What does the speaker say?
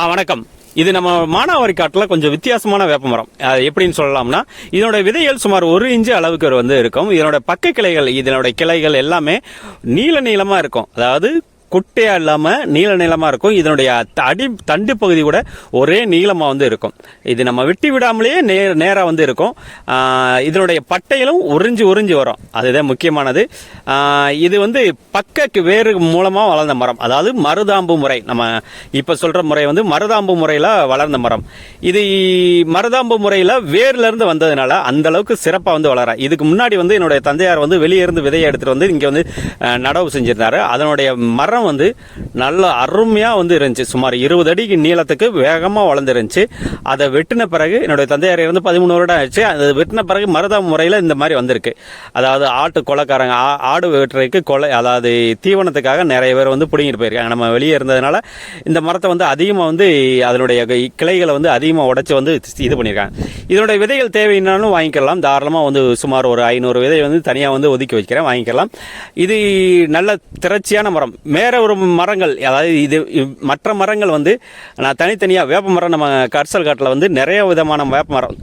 ஆ வணக்கம். இது நம்ம மானாவாரி காட்டில் கொஞ்சம் வித்தியாசமான வேப்பமரம் அது எப்படின்னு சொல்லலாம்னா இதனோட விதைகள் சுமார் ஒரு இன்ச்சு அளவுக்கு வந்து இருக்கும். இதனோட பக்க கிளைகள் இதனோட கிளைகள் எல்லாமே நீள நீளமாக இருக்கும். அதாவது குட்டையா இல்லாமல் நீள நீளமாக இருக்கும். இதனுடைய அடி தண்டு பகுதி கூட ஒரே நீளமாக வந்து இருக்கும். இது நம்ம வெட்டி விடாமலேயே நே நேராக வந்து இருக்கும். இதனுடைய பட்டையிலும் உறிஞ்சு உறிஞ்சு வரும். அதுதான் முக்கியமானது. இது வந்து பக்க வேறு மூலமாக வளர்ந்த மரம். அதாவது மருதாம்பு முறை. நம்ம இப்போ சொல்கிற முறை வந்து மருதாம்பு முறையில் வளர்ந்த மரம். இது மருதாம்பு முறையில் வேர்லேருந்து வந்ததுனால அந்த அளவுக்கு சிறப்பாக வந்து வளர இதுக்கு முன்னாடி வந்து என்னுடைய தந்தையார் வந்து வெளியே இருந்து விதையை எடுத்துட்டு வந்து இங்கே வந்து நடவு செஞ்சிருந்தாரு. அதனுடைய மரம் வந்து நல்ல அருமையாக வந்து இருந்துச்சு. சுமார் இருபது அடிக்கு நீளத்துக்கு வேகமாக வளர்ந்துருந்துச்சு. அதை வெட்டின பிறகு என்னுடைய தந்தையார் இருந்து பதிமூணு வருடம் ஆயிடுச்சு. அதை வெட்டின பிறகு மருதா முறையில் இந்த மாதிரி வந்திருக்கு. அதாவது ஆட்டு கொலைக்காரங்க ஆ- ஆடு வெட்டுறதுக்கு கொலை அதாவது தீவனத்துக்காக நிறைய பேர் வந்து பிடிங்கிட்டு போயிருக்காங்க. நம்ம வெளியே இருந்ததுனால இந்த மரத்தை வந்து அதிகமாக வந்து அதனுடைய கிளைகளை வந்து அதிகமாக உடச்சி வந்து இது பண்ணியிருக்காங்க. இதனுடைய விதைகள் தேவையினாலும் வாங்கிக்கலாம். தாராளமாக வந்து சுமார் ஒரு ஐநூறு விதை வந்து தனியாக வந்து ஒதுக்கி வைக்கிறேன். வாங்கிக்கலாம். இது நல்ல திரட்சியான மரம். வேறு ஒரு மரங்கள் அதாவது இது மற்ற மரங்கள் வந்து நான் தனித்தனியாக வேப்ப மரம் நம்ம கர்சல் காட்டில் வந்து நிறைய விதமான வேப்ப மரம்.